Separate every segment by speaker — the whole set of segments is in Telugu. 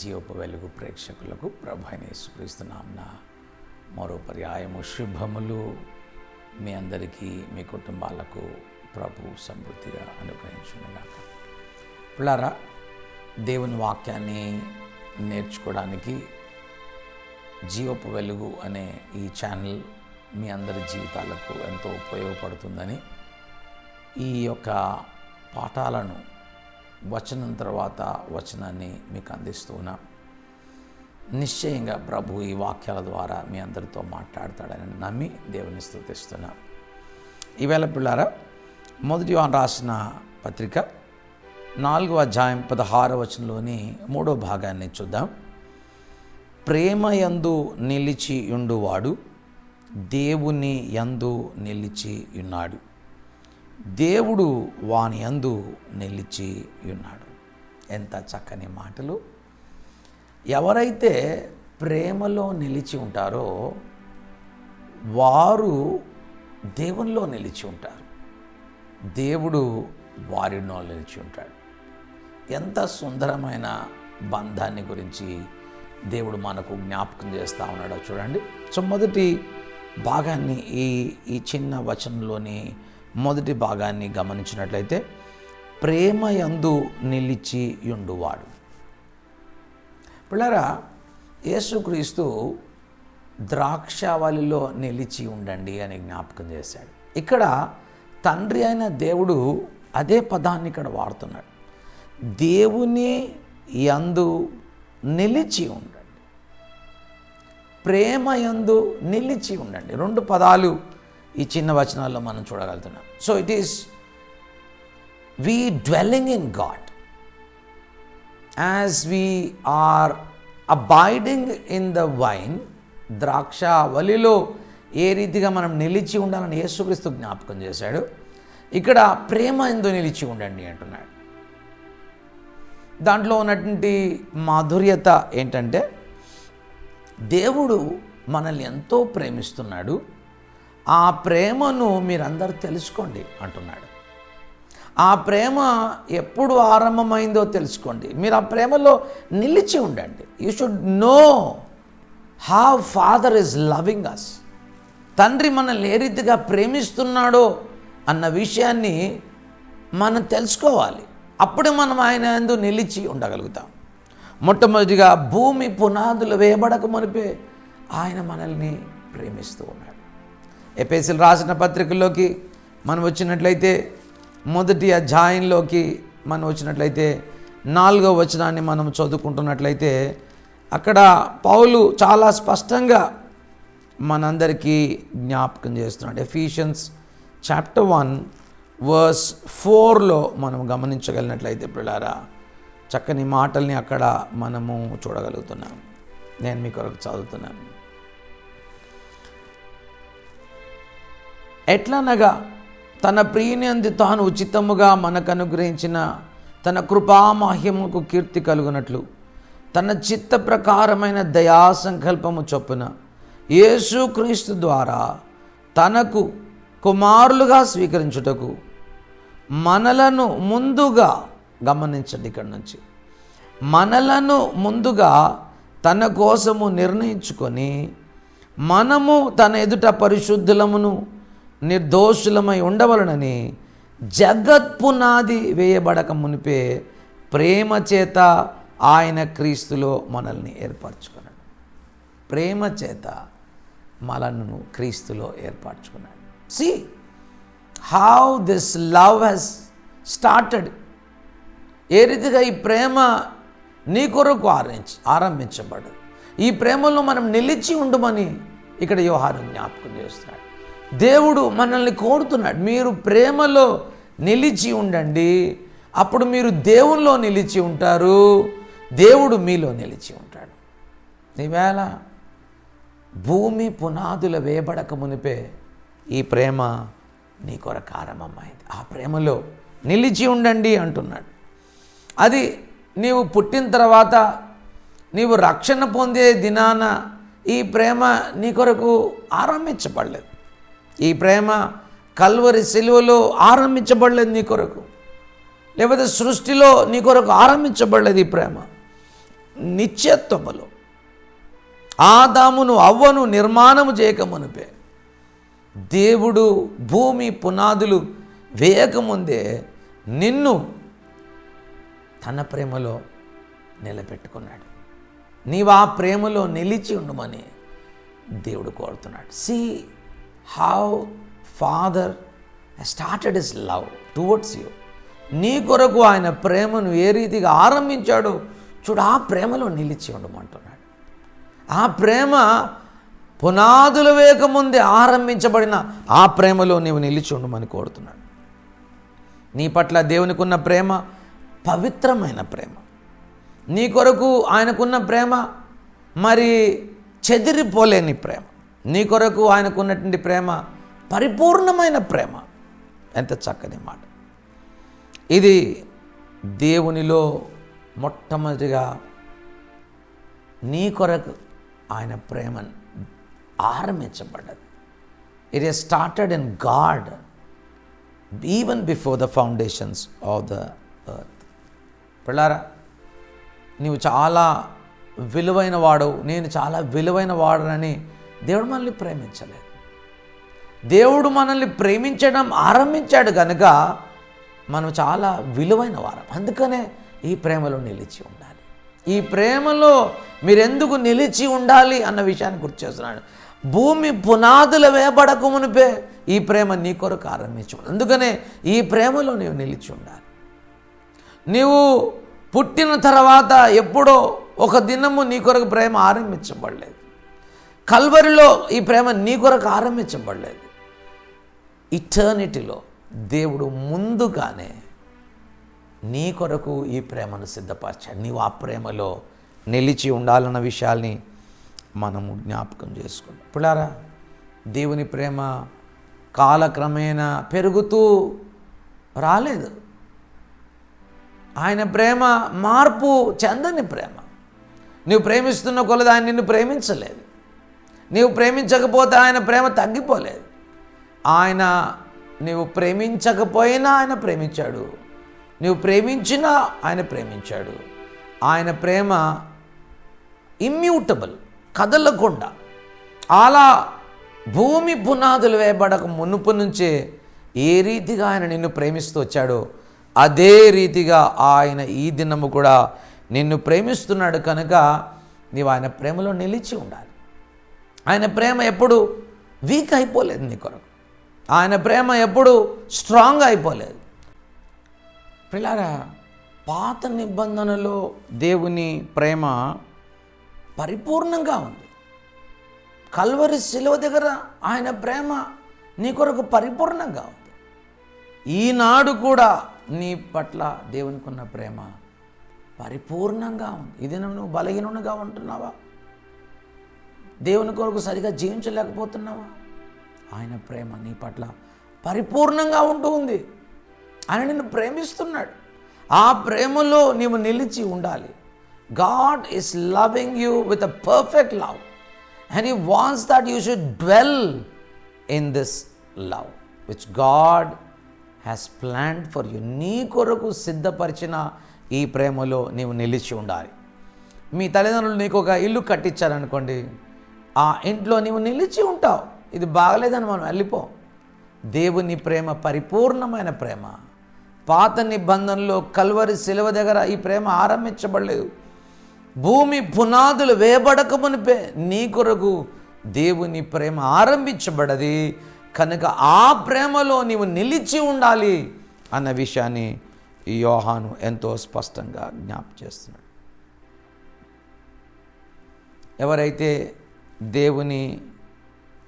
Speaker 1: జీవపు వెలుగు ప్రేక్షకులకు ప్రభు మరో పర్యాయము శుభములు. మీ అందరికీ మీ కుటుంబాలకు ప్రభు సమృద్ధిగా అనుగ్రహించునుగాక. పిల్లారా దేవుని వాక్యాన్ని నేర్చుకోవడానికి జీవపు వెలుగు అనే ఈ ఛానల్ మీ అందరి జీవితాలకు ఎంతో ఉపయోగపడుతుందని ఈ యొక్క పాఠాలను వచనం తర్వాత వచనాన్ని మీకు అందిస్తూ నిశ్చయంగా ప్రభు ఈ వాక్యాల ద్వారా మీ అందరితో మాట్లాడతాడని నమ్మి దేవుని స్థుతిస్తున్నాం. ఈవేళ పిల్లారా మొదటి వాన్ రాసిన పత్రిక నాలుగవ అధ్యాయం పదహార వచనంలోని మూడో భాగాన్ని చూద్దాం. ప్రేమ యందు నిలిచి ఉండువాడు దేవుని యందు నిలిచి ఉన్నాడు. దేవుడు వాని అందు నిలిచి ఉన్నాడు. ఎంత చక్కని మాటలు. ఎవరైతే ప్రేమలో నిలిచి ఉంటారో వారు దేవునిలో నిలిచి ఉంటారు. దేవుడు వారిలో నిలిచి ఉంటాడు. ఎంత సుందరమైన బంధాన్ని గురించి దేవుడు మనకు జ్ఞాపకం చేస్తూ ఉన్నాడో చూడండి. సో మొదటి భాగాన్ని ఈ ఈ చిన్న వచనంలోని మొదటి భాగాన్ని గమనించినట్లయితే ప్రేమ యందు నిలిచి ఉండువాడు. పిల్లరా యేసుక్రీస్తు ద్రాక్షావళిలో నిలిచి ఉండండి అని జ్ఞాపకం చేశాడు. ఇక్కడ తండ్రి అయిన దేవుడు అదే పదాన్ని ఇక్కడ వాడుతున్నాడు. దేవుని యందు నిలిచి ఉండండి. ప్రేమ యందు నిలిచి ఉండండి. రెండు పదాలు ఈ చిన్న వచనాల్లో మనం చూడగలుగుతున్నాం. So it is we dwelling in God as we are abiding in the vine ద్రాక్ష వలిలో ఏ రీతిగా మనం నిలిచి ఉండాలని యేసుక్రీస్తు జ్ఞాపకం చేశాడు ఇక్కడ ప్రేమ ఎందు నిలిచి ఉండండి అంటున్నాడు. దాంట్లో ఉన్నటువంటి మాధుర్యత ఏంటంటే దేవుడు మనల్ని ఎంతో ప్రేమిస్తున్నాడు ఆ ప్రేమను మీరందరూ తెలుసుకోండి అంటున్నాడు. ఆ ప్రేమ ఎప్పుడు ఆరంభమైందో తెలుసుకోండి. మీరు ఆ ప్రేమలో నిలిచి ఉండండి. You should know how father is loving us తండ్రి మనల్ని ఏ రీతిగా ప్రేమిస్తున్నాడో అన్న విషయాన్ని మనం తెలుసుకోవాలి. అప్పుడే మనం ఆయన ఎందు నిలిచి ఉండగలుగుతాం. మొట్టమొదటిగా భూమి పునాదులు వేయబడక మునిపే ఆయన మనల్ని ప్రేమిస్తూ ఉన్నాడు. ఎపేసిల్ రాసిన పత్రికల్లోకి మనం వచ్చినట్లయితే మొదటి అధ్యాయంలోకి మనం వచ్చినట్లయితే నాలుగో వచనాన్ని మనం చదువుకుంటున్నట్లయితే అక్కడ పౌలు చాలా స్పష్టంగా మనందరికీ జ్ఞాపకం చేస్తున్నాడు. ఎఫీషియన్స్ చాప్టర్ వన్ వర్స్ ఫోర్లో మనం గమనించగలిగినట్లయితే పిల్లారా చక్కని మాటల్ని అక్కడ మనము చూడగలుగుతున్నాం. నేను మీ కొరకు చదువుతున్నాను. ఎట్లనగా తన ప్రియునింది తాను ఉచితముగా మనకు అనుగ్రహించిన తన కృపామహ్యముకు కీర్తి కలుగునట్లు తన చిత్త ప్రకారమైన దయా సంకల్పము చొప్పున యేసుక్రీస్తు ద్వారా తనకు కుమారులుగా స్వీకరించుటకు మనలను ముందుగా గమనించండి ఇక్కడ నుంచి. మనలను ముందుగా తన కోసము నిర్ణయించుకొని మనము తన ఎదుట పరిశుద్ధులమును నిర్దోషులమై ఉండవలనని జగత్పునాది వేయబడక మునిపే ప్రేమ చేత ఆయన క్రీస్తులో మనల్ని ఏర్పరచుకున్నాడు. ప్రేమ చేత మనలను క్రీస్తులో ఏర్పరచుకున్నాడు. See how this love has started ఏ రీతిగా ఈ ప్రేమ నీ కొరకు ఆరంభి ఆరంభించబడదు. ఈ ప్రేమలో మనం నిలిచి ఉండమని ఇక్కడ వ్యవహారం జ్ఞాపకం చేస్తున్నాడు. దేవుడు మనల్ని కోరుతున్నాడు. మీరు ప్రేమలో నిలిచి ఉండండి. అప్పుడు మీరు దేవుల్లో నిలిచి ఉంటారు. దేవుడు మీలో నిలిచి ఉంటాడు. ఈవేళ భూమి పునాదుల వేయబడక మునిపే ఈ ప్రేమ నీ కొరకు ఆరంభమైంది. ఆ ప్రేమలో నిలిచి ఉండండి అంటున్నాడు. అది నీవు పుట్టిన తర్వాత నీవు రక్షణ పొందే దినాన ఈ ప్రేమ నీ కొరకు ఆరంభించబడలేదు. ఈ ప్రేమ కల్వరి సిలువలో ఆరంభించబడలేదు నీ కొరకు. లేకపోతే సృష్టిలో నీ కొరకు ఆరంభించబడలేదు ఈ ప్రేమ. నిత్యత్వములో. ఆదామును అవ్వను నిర్మాణము చేయకమునిపే. దేవుడు భూమి పునాదులు వేయకముందే నిన్ను తన ప్రేమలో నిలబెట్టుకున్నాడు. నీవు ఆ ప్రేమలో నిలిచి ఉండమని దేవుడు కోరుతున్నాడు. See how father started his love towards you నీ కొరకు ఆయన ప్రేమను ఏ రీతిగా ఆరంభించాడో చూడు ఆ ప్రేమలో నిలిచి ఉండమంటున్నాడు. ఆ ప్రేమ పునాదుల వేకముందే ఆరంభించబడిన ఆ ప్రేమలో నీవు నిలిచి ఉండమని కోరుతున్నాడు. నీ పట్ల దేవునికున్న ప్రేమ పవిత్రమైన ప్రేమ. నీ కొరకు ఆయనకున్న ప్రేమ మరి చెదిరిపోలేని ప్రేమ. నీ కొరకు ఆయనకున్నటువంటి ప్రేమ పరిపూర్ణమైన ప్రేమ. ఎంత చక్కని మాట. ఇది దేవునిలో మొట్టమొదటిగా నీ కొరకు ఆయన ప్రేమ ఆరంభించబడ్డది. It is started in God even before the foundations of the earth పిల్లారా నీవు చాలా విలువైన వాడు నేను చాలా విలువైన వాడనని దేవుడు మనల్ని ప్రేమించలేదు. దేవుడు మనల్ని ప్రేమించడం ఆరంభించాడు కనుక మనం చాలా విలువైన వారం. అందుకనే ఈ ప్రేమలో నిలిచి ఉండాలి. ఈ ప్రేమలో మీరెందుకు నిలిచి ఉండాలి అన్న విషయాన్ని గుర్తు చేస్తున్నాను భూమి పునాదుల వేపడకు మునిపే ఈ ప్రేమ నీ కొరకు ఆరంభించు అందుకనే ఈ ప్రేమలో నీవు నిలిచి ఉండాలి. నీవు పుట్టిన తర్వాత ఎప్పుడో ఒక దినము నీ కొరకు ప్రేమ ఆరంభించబడలేదు. కల్వరిలో ఈ ప్రేమ నీ కొరకు ఆరంభించబడలేదు. ఇటర్నిటీలో దేవుడు ముందుగానే నీ కొరకు ఈ ప్రేమను సిద్ధపరచాడు. నీవు ఆ ప్రేమలో నిలిచి ఉండాలన్న విషయాల్ని మనము జ్ఞాపకం చేసుకుంటాం పిల్లారా దేవుని ప్రేమ కాలక్రమేణా పెరుగుతూ రాలేదు. ఆయన ప్రేమ మార్పు చెందని ప్రేమ. నువ్వు ప్రేమిస్తున్న కొలది ఆయన నిన్ను ప్రేమించలేదు. నీవు ప్రేమించకపోతే ఆయన ప్రేమ తగ్గిపోలేదు. ఆయన నీవు ప్రేమించకపోయినా ఆయన ప్రేమించాడు. నీవు ప్రేమించినా ఆయన ప్రేమించాడు. ఆయన ప్రేమ ఇమ్యూటబుల్ కదలకుండా. అలా భూమి పునాదులు వేయబడక మునుపు నుంచే ఏ రీతిగా ఆయన నిన్ను ప్రేమిస్తూ వచ్చాడో అదే రీతిగా ఆయన ఈ దినము కూడా నిన్ను ప్రేమిస్తున్నాడు కనుక నీవు ఆయన ప్రేమలో నిలిచి ఉండాలి. ఆయన ప్రేమ ఎప్పుడు వీక్ అయిపోలేదు నీ కొరకు. ఆయన ప్రేమ ఎప్పుడు స్ట్రాంగ్ అయిపోలేదు. పిల్లారా పాత నిబంధనలో దేవుని ప్రేమ పరిపూర్ణంగా ఉంది. కల్వరి శిలువ దగ్గర ఆయన ప్రేమ నీ కొరకు పరిపూర్ణంగా ఉంది. ఈనాడు కూడా నీ పట్ల దేవునికి ఉన్న ప్రేమ పరిపూర్ణంగా ఉంది. ఇది నువ్వు బలహీనంగా ఉంటున్నావా? దేవుని కొరకు సరిగా జీవించలేకపోతున్నావా? ఆయన ప్రేమ నీ పట్ల పరిపూర్ణంగా ఉంటూ ఉంది. ఆయన నిన్ను ప్రేమిస్తున్నాడు. ఆ ప్రేమలో నీవు నిలిచి ఉండాలి. God is loving you with a perfect love and he wants that you should dwell in this love which God has plant for you నీ కొరకు సిద్ధపరిచిన ఈ ప్రేమలో నీవు నిలిచి ఉండాలి. మీ తల్లిదండ్రులు నీకు ఒక ఇల్లు కట్టించారనుకోండి ఆ ఇంట్లో నీవు నిలిచి ఉంటావు. ఇది బాగలేదని మనం వెళ్ళిపో దేవుని ప్రేమ పరిపూర్ణమైన ప్రేమ. పాత నిబంధనలో కల్వరి శిలువ దగ్గర ఈ ప్రేమ ఆరంభించబడలేదు. భూమి పునాదులు వేయబడక మునిపే నీ కొరకు దేవుని ప్రేమ ఆరంభించబడది. కనుక ఆ ప్రేమలో నీవు నిలిచి ఉండాలి అన్న విషయాన్ని ఈ యోహాను ఎంతో స్పష్టంగా జ్ఞాప చేస్తున్నాడు. ఎవరైతే దేవుని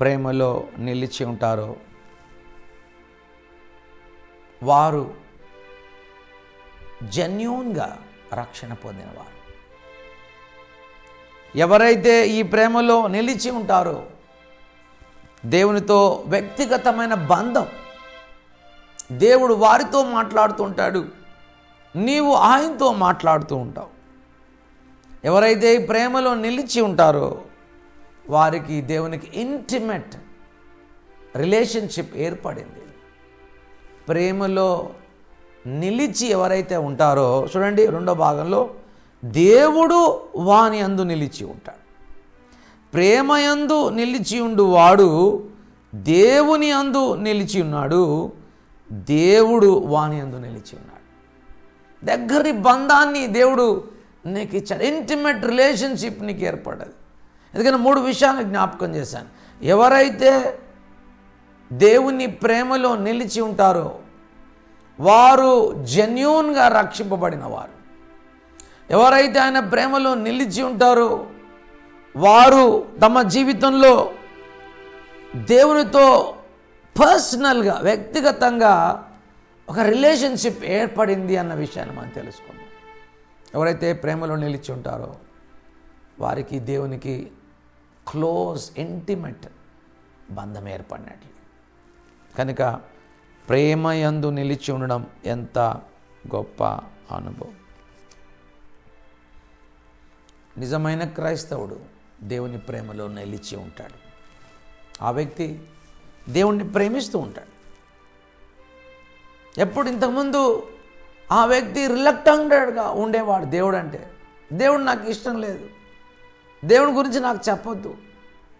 Speaker 1: ప్రేమలో నిలిచి ఉంటారో వారు జెన్యూన్గా రక్షణ పొందినవారు. ఎవరైతే ఈ ప్రేమలో నిలిచి ఉంటారో దేవునితో వ్యక్తిగతమైన బంధం దేవుడు వారితో మాట్లాడుతుంటాడు నీవు ఆయనతో మాట్లాడుతూ ఉంటావు. ఎవరైతే ఈ ప్రేమలో నిలిచి ఉంటారో వారికి దేవునికి ఇంటిమేట్ రిలేషన్షిప్ ఏర్పడింది. ప్రేమలో నిలిచి ఎవరైతే ఉంటారో చూడండి రెండో భాగంలో దేవుడు వాని అందు నిలిచి ఉంటాడు. ప్రేమయందు నిలిచి ఉండు వాడు దేవుని అందు నిలిచి ఉన్నాడు దేవుడు వాని అందు నిలిచి ఉన్నాడు. దగ్గరి బంధాన్ని దేవుడు నీకు ఇచ్చాడు ఇంటిమేట్ రిలేషన్షిప్ నీకు ఏర్పడదు ఎందుకంటే మూడు విషయాలు జ్ఞాపకం చేశాను. ఎవరైతే దేవుని ప్రేమలో నిలిచి ఉంటారో వారు జెన్యూన్గా రక్షింపబడిన వారు. ఎవరైతే ఆయన ప్రేమలో నిలిచి ఉంటారో వారు తమ జీవితంలో దేవునితో పర్సనల్గా వ్యక్తిగతంగా ఒక రిలేషన్షిప్ ఏర్పడింది అన్న విషయాన్ని మనం తెలుసుకుందాం. ఎవరైతే ప్రేమలో నిలిచి ఉంటారో వారికి దేవునికి క్లోజ్ ఇంటిమేట్ బంధం ఏర్పడినట్లు. కనుక ప్రేమ యందు నిలిచి ఉండడం ఎంత గొప్ప అనుభవం. నిజమైన క్రైస్తవుడు దేవుని ప్రేమలో నిలిచి ఉంటాడు. ఆ వ్యక్తి దేవుణ్ణి ప్రేమిస్తూ ఉంటాడు. ఎప్పుడు ఇంతకుముందు ఆ వ్యక్తి రిలక్టెంటెడ్గా ఉండేవాడు దేవుడు అంటే దేవుడు నాకు ఇష్టం లేదు. దేవుని గురించి నాకు చెప్పొద్దు.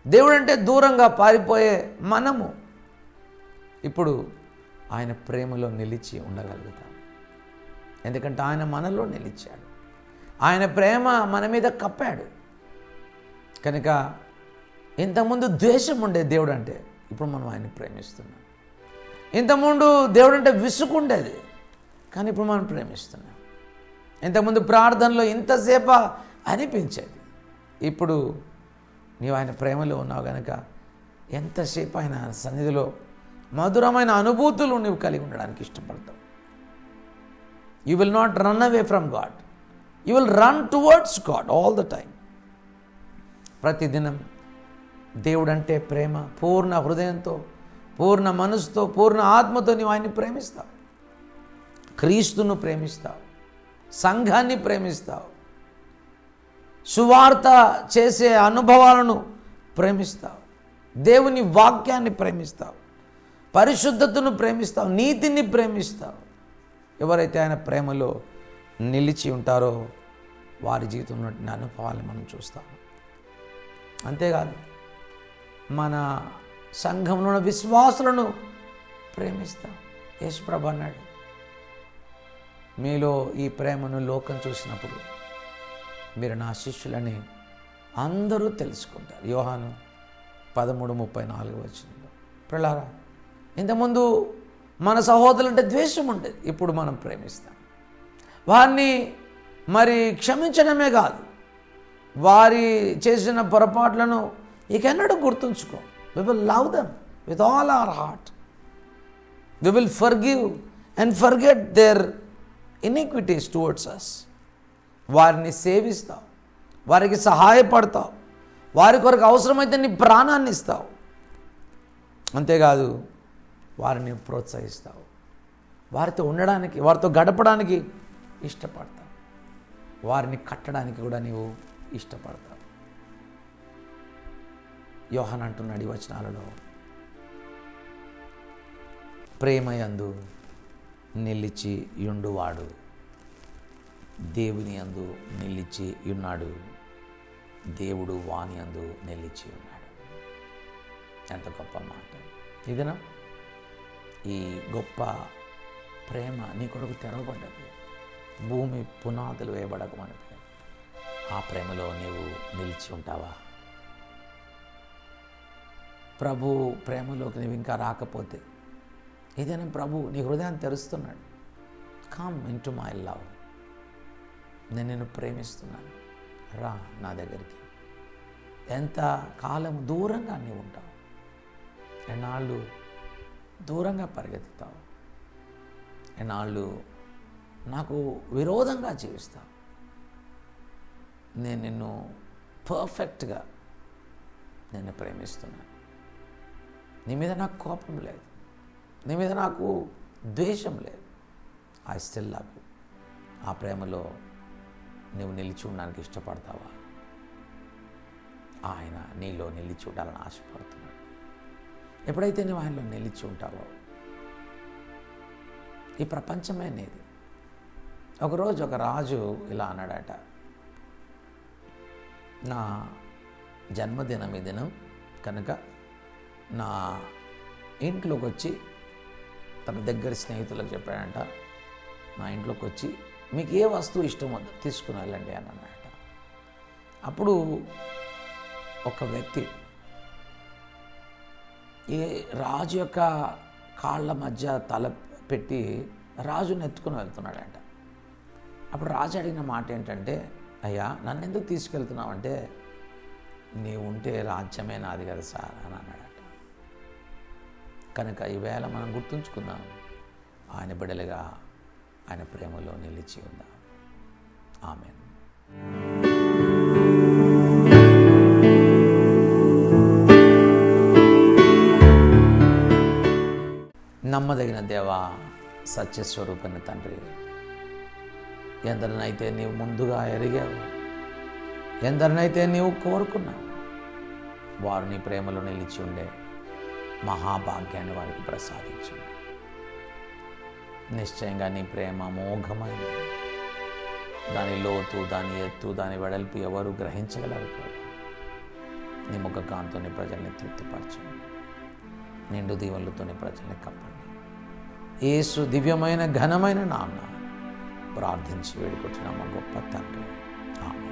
Speaker 1: దేవుడు అంటే దూరంగా పారిపోయే మనము. ఇప్పుడు ఆయన ప్రేమలో నిలిచి ఉండగలుగుతాం. ఎందుకంటే ఆయన మనలో నిలిచాడు. ఆయన ప్రేమ మన మీద కప్పాడు. కనుక ఇంతకుముందు ద్వేషం ఉండే దేవుడు అంటే ఇప్పుడు మనం ఆయన్ని ప్రేమిస్తున్నాం. ఇంతకుముందు దేవుడు అంటే విసుకుండేది కానీ ఇప్పుడు మనం ప్రేమిస్తున్నాం. ఇంతకుముందు ప్రార్థనలో ఇంతసేప అనిపించేది. ఇప్పుడు నీవు ఆయన ప్రేమలో ఉన్నావు కనుక ఎంతసేపు ఆయన సన్నిధిలో మధురమైన అనుభూతులు నీవు కలిగి ఉండడానికి ఇష్టపడతావు. You will not run away from God you will run towards God all the time ప్రతిదినం దేవుడు అంటే ప్రేమ పూర్ణ హృదయంతో పూర్ణ మనసుతో పూర్ణ ఆత్మతో నీవు ఆయన్ని ప్రేమిస్తావు. క్రీస్తును ప్రేమిస్తావు. సంఘాన్ని ప్రేమిస్తావు. సువార్త చేసే అనుభవాలను ప్రేమిస్తావు. దేవుని వాక్యాన్ని ప్రేమిస్తావు. పరిశుద్ధతను ప్రేమిస్తావు. నీతిని ప్రేమిస్తావు. ఎవరైతే ఆయన ప్రేమలో నిలిచి ఉంటారో వారి జీవితంలో ఉన్న అనుభవాలను మనం చూస్తాము. అంతేకాదు మన సంఘంలో ఉన్న విశ్వాసులను ప్రేమిస్తాం. యేసుప్రభు అన్నాడు మీలో ఈ ప్రేమను లోకం చూసినప్పుడు మీరు నా శిష్యులని అందరూ తెలుసుకుంటారు. యోహాను పదమూడు ముప్పై నాలుగు వచ్చిందో ప్రలారా ఇంతకుముందు మన సహోదరులంటే ద్వేషం ఉండేది. ఇప్పుడు మనం ప్రేమిస్తాం. వారిని మరి క్షమించడమే కాదు. వారి చేసిన పొరపాట్లను ఇకెన్నడూ గుర్తుంచుకో. We will love them with all our heart we will forgive and forget their iniquities towards us వారిని సేవిస్తావు. వారికి సహాయపడతావు. వారి కొరకు అవసరమైతే నీ ప్రాణాన్ని ఇస్తావు. అంతేకాదు వారిని ప్రోత్సహిస్తావు. వారితో ఉండడానికి వారితో గడపడానికి ఇష్టపడతావు. వారిని కట్టడానికి కూడా నీవు ఇష్టపడతావు. యోహన్ అంటున్నాడు ఈ వచనాలలో. ప్రేమయందు నిలిచి యుండువాడు దేవుని అందు నిలిచి ఉన్నాడు. దేవుడు వాని అందు నిలిచి ఉన్నాడు. ఎంత గొప్ప మాట. ఇదేనా ఈ గొప్ప ప్రేమ నీ కొరకు తెరవబడ్డది. భూమి పునాదులు వేయబడక మనకి ఆ ప్రేమలో నీవు నిలిచి ఉంటావా? ప్రభు ప్రేమలోకి నీవు ఇంకా రాకపోతే ఏదైనా ప్రభు నీ హృదయాన్ని తెరుస్తున్నాడు. Come in to my love నేను నిన్ను ప్రేమిస్తున్నాను. రా నా దగ్గరికి. ఎంత కాలం దూరంగా నీవు ఉంటావు. ఎన్నాళ్ళు దూరంగా పరిగెత్తుతావు. ఎన్నాళ్ళు నాకు విరోధంగా జీవిస్తావు. నేను నిన్ను పర్ఫెక్ట్గా నిన్ను ప్రేమిస్తున్నాను. నీ మీద నాకు కోపం లేదు. నీ మీద నాకు ద్వేషం లేదు. ఐ స్టిల్ లవ్ యూ ఆ ప్రేమలో నువ్వు నిలిచి ఉండడానికి ఇష్టపడతావా? ఆయన నీలో నిలిచి ఉండాలని ఆశపడుతున్నాడు. ఎప్పుడైతే నువ్వు ఆయనలో నిలిచి ఉంటావో ఈ ప్రపంచమే నీది ఒకరోజు ఒక రాజు ఇలా అన్నాడట నా జన్మదినం ఈ దినం కనుక నా ఇంట్లోకి వచ్చి తన దగ్గర స్నేహితులకు చెప్పాడంట నా ఇంట్లోకి వచ్చి మీకు ఏ వస్తువు ఇష్టం వద్దు తీసుకుని వెళ్ళండి అని అన్నమాట అప్పుడు ఒక వ్యక్తి ఏ రాజు యొక్క కాళ్ళ మధ్య తల పెట్టి రాజుని ఎత్తుకుని వెళ్తున్నాడంట. అప్పుడు రాజు అడిగిన మాట ఏంటంటే అయ్యా నన్ను ఎందుకు తీసుకెళ్తున్నావు? అంటే నీవుంటే రాజ్యమే నాది కదా సార్ అని అన్నాడట. కనుక ఈవేళ మనం గుర్తుంచుకుందాం ఆయన బిడలుగా ఆయన ప్రేమలో నిలిచి ఉందాం ఆమెన్. నమ్మదగిన దేవా సత్యస్వరూపమైన తండ్రి ఎందరినైతే నీవు ముందుగా ఎరిగావు ఎందరినైతే నీవు కోరుకున్నావు వారు నీ ప్రేమలో నిలిచి ఉండే మహాభాగ్యాన్ని వారికి ప్రసాదించు నిశ్చయంగా నీ ప్రేమ అమోఘమైంది దాని లోతు దాని ఎత్తు దాని వెడల్పు ఎవరు గ్రహించగలరు నీ ముఖ కాంతోని ప్రజల్ని తృప్తిపరచండి నిండు దీవెనలతోని ప్రజల్ని కప్పండి. ఏసు దివ్యమైన ఘనమైన నాన్న ప్రార్థించి వేడుకుంటున్నాము గొప్ప తండ్రి. ఆమె